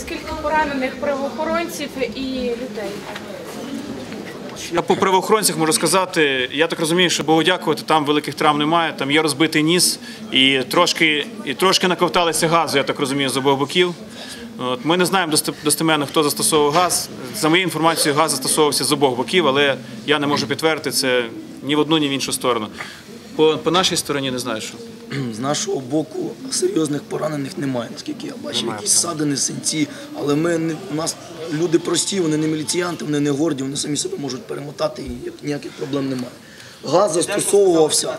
скільки поранених правоохоронців і людей? Я по правоохоронцях можу сказати, я так розумію, що Богу дякувати, там великих травм немає, там є розбитий ніс і трошки, і трошки наковталися газу, я так розумію, з обох боків. От, ми не знаємо достеменно, хто застосовував газ. За моєю інформацією, газ застосовувався з обох боків, але я не можу підтвердити це ні в одну, ні в іншу сторону. По, по нашій стороні не знаю, що. З нашого боку серйозних поранених немає, наскільки я бачив. Якісь ссадини, синці, але ми не у нас люди прості, вони не міліціянти, вони не горді, вони самі себе можуть перемотати і ніяких проблем немає. Газ застосовувався.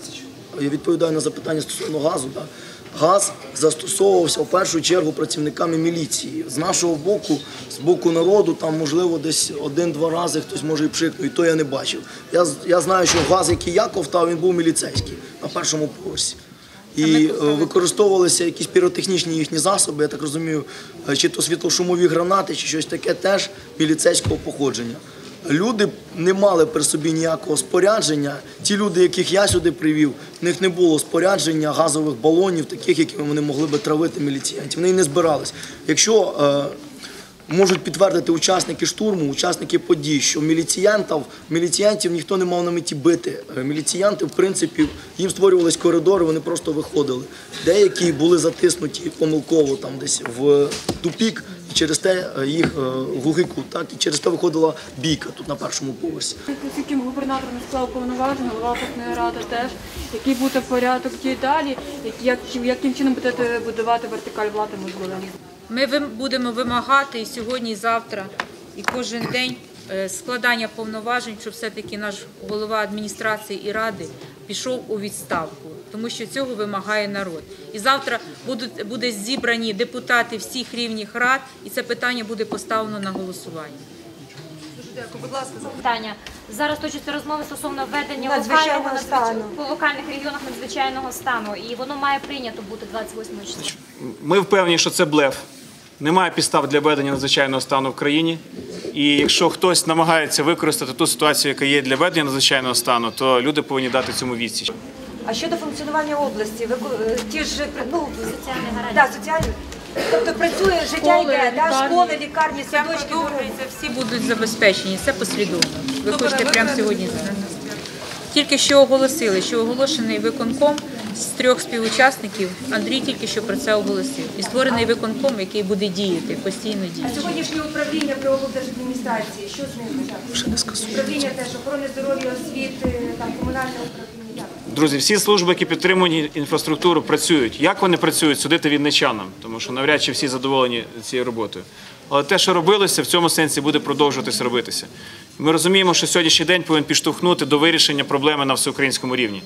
Я відповідаю на запитання стосовно газу. Так. Газ застосовувався в першу чергу працівниками міліції. З нашого боку, з боку народу, там можливо десь один-два рази хтось може і пшикнув, і то я не бачив. Я, я знаю, що газ, який я ковтав, він був міліцейський на першому поверсі. І е, використовувалися якісь піротехнічні їхні засоби, я так розумію, е, чи то світлошумові гранати, чи щось таке теж міліцейського походження. Люди не мали при собі ніякого спорядження. Ті люди, яких я сюди привів, в них не було спорядження газових балонів, таких, якими вони могли би травити міліціянтів. Вони і не збирались. Якщо е, можуть підтвердити учасники штурму, учасники подій, що міліціянтів, міліціянтів ніхто не мав на меті бити. Е, Міліціянти, в принципі, їм створювались коридори, вони просто виходили. Деякі були затиснуті помилково там десь в тупік, і через те е, їх е, глухий кут, так і через те виходила бійка тут на першому поверсі. Оскільки губернатор не склав повноважень, голова обласної ради теж, який буде порядок дій далі, як, яким чином будете будувати вертикаль влади можливо? Ми вим- будемо вимагати і сьогодні, і завтра, і кожен день е, складання повноважень, щоб все-таки наш голова адміністрації і ради пішов у відставку, тому що цього вимагає народ. І завтра будуть буде зібрані депутати всіх рівнів рад, і це питання буде поставлено на голосування. Питання. Зараз точаться розмови стосовно введення локального стану. по локальних регіонах надзвичайного стану, і воно має прийнято бути 28 числа. Ми впевнені, що це блеф. Немає підстав для введення надзвичайного стану в країні. І якщо хтось намагається використати ту ситуацію, яка є для введення надзвичайного стану, то люди повинні дати цьому відсіч. А щодо функціонування області, ви е, ті ж ну, Соціальні гарантії. да, соціальні, тобто працює життя Школи, йде, да, лікарні. школи, лікарні, Це садочки. всі будуть забезпечені, це послідовно. Ви хочете прямо сьогодні. Тільки що оголосили, що оголошений виконком з трьох співучасників. Андрій тільки що про це оголосив. І створений виконком, який буде діяти, постійно А сьогоднішнє управління при облдержадміністрації, що з ним? Управління теж охорони здоров'я, освіти, там комунальне управління. Друзі, всі служби, які підтримують інфраструктуру, працюють. Як вони працюють, судити вінничанам, тому що навряд чи всі задоволені цією роботою. Але те, що робилося, в цьому сенсі буде продовжуватися робитися. Ми розуміємо, що сьогоднішній день повинен підштовхнути до вирішення проблеми на всеукраїнському рівні.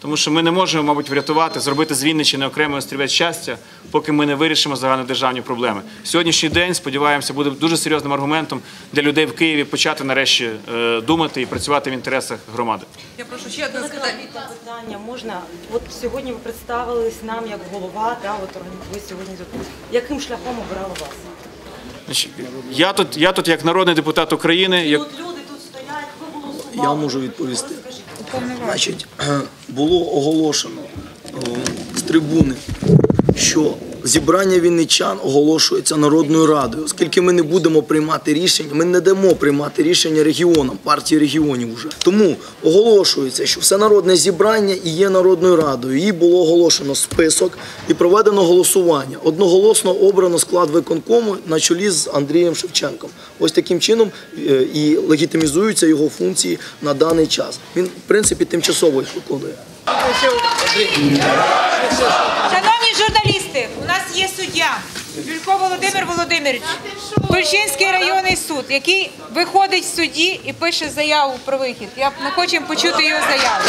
Тому що ми не можемо, мабуть, врятувати, зробити з Вінниччини окремий острівець щастя, поки ми не вирішимо загальнодержавні проблеми. Сьогоднішній день, сподіваємося, буде дуже серйозним аргументом для людей в Києві почати нарешті е, думати і працювати в інтересах громади. Я прошу ще одне питання можна. От сьогодні ви представились нам як голова, да, от ви сьогодні. Яким шляхом обирали вас? Я тут, я тут як народний депутат України, як люди тут стоять, ви голосували. Я можу відповісти. Значить, було оголошено е, з трибуни, що зібрання вінничан оголошується Народною Радою. Оскільки ми не будемо приймати рішення, ми не дамо приймати рішення регіонам, партії регіонів вже. Тому оголошується, що всенародне зібрання і є Народною Радою. Їй було оголошено список і проведено голосування. Одноголосно обрано склад виконкому на чолі з Андрієм Шевченком. Ось таким чином е, і легітимізуються його функції на даний час. Він, в принципі, тимчасово їх виконує. Суддя Володимир Володимирович, Тульчинський районний суд, який виходить з судді і пише заяву про вихід. Я ми хочемо почути його заяву.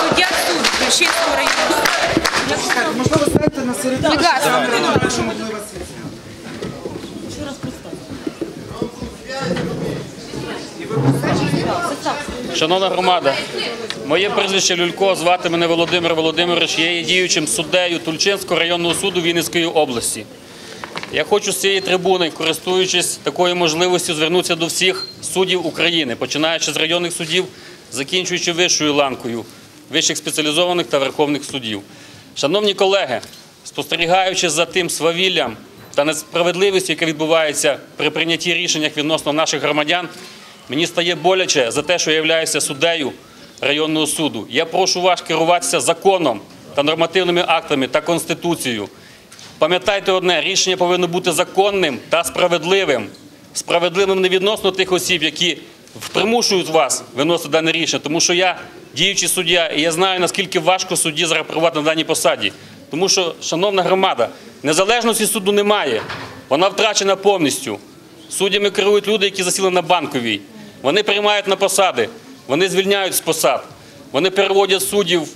Суддя суд Тульчинського районного суду. Можливо, станьте на середину. Будь ласка. Можливо, Шановна громада, моє прізвище Люлько, звати мене Володимир Володимирович. Я є діючим суддею Тульчинського районного суду Вінницької області. Я хочу з цієї трибуни, користуючись такою можливістю, звернутися до всіх суддів України, починаючи з районних судів, закінчуючи вищою ланкою вищих спеціалізованих та верховних судів. Шановні колеги, спостерігаючи за тим свавіллям та несправедливістю, яка відбувається при прийнятті рішеннях відносно наших громадян, мені стає боляче за те, що я являюся суддею районного суду. Я прошу вас керуватися законом та нормативними актами та конституцією. Пам'ятайте одне, рішення повинно бути законним та справедливим. Справедливим не відносно тих осіб, які примушують вас виносити дане рішення, тому що я діючий суддя, і я знаю, наскільки важко судді зараз на даній посаді. Тому що, шановна громада, незалежності суду немає, вона втрачена повністю. Суддями керують люди, які засіли на банковій. Вони приймають на посади, вони звільняють з посад, вони переводять суддів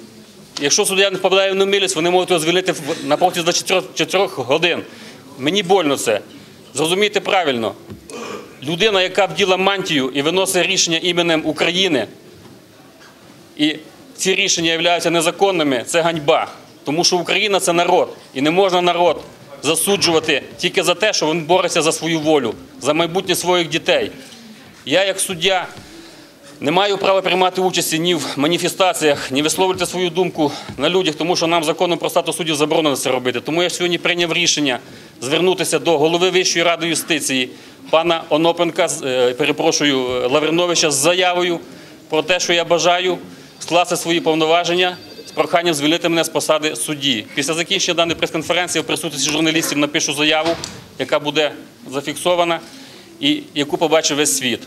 Якщо суддя не впадає в немилість, вони можуть його звільнити на протязі 24 годин. Мені больно це. Зрозумійте правильно. Людина, яка вділа мантію і виносить рішення іменем України, і ці рішення являються незаконними, це ганьба. Тому що Україна це народ, і не можна народ засуджувати тільки за те, що він бореться за свою волю, за майбутнє своїх дітей. Я, як суддя, не маю права приймати участі ні в маніфестаціях, ні висловлювати свою думку на людях, тому що нам законом про статус суддів заборонено це робити. Тому я сьогодні прийняв рішення звернутися до голови Вищої ради юстиції пана Онопенка, е, перепрошую, Лавриновича з заявою про те, що я бажаю скласти свої повноваження з проханням звільнити мене з посади судді. Після закінчення даної прес-конференції в присутності журналістів напишу заяву, яка буде зафіксована і яку побачить весь світ.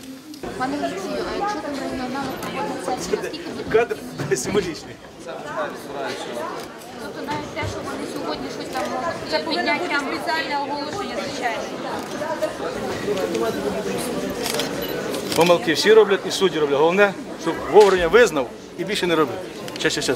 Пане Олексію, а якщо там регіонально проводять сесії, наскільки? Кадр символічний. Тобто навіть те, що вони сьогодні щось там можуть бути підняттям спеціальне оголошення, звичайно. Помилки всі роблять і судді роблять. Головне, щоб вовремя визнав і більше не робив. Ще, ще, ще.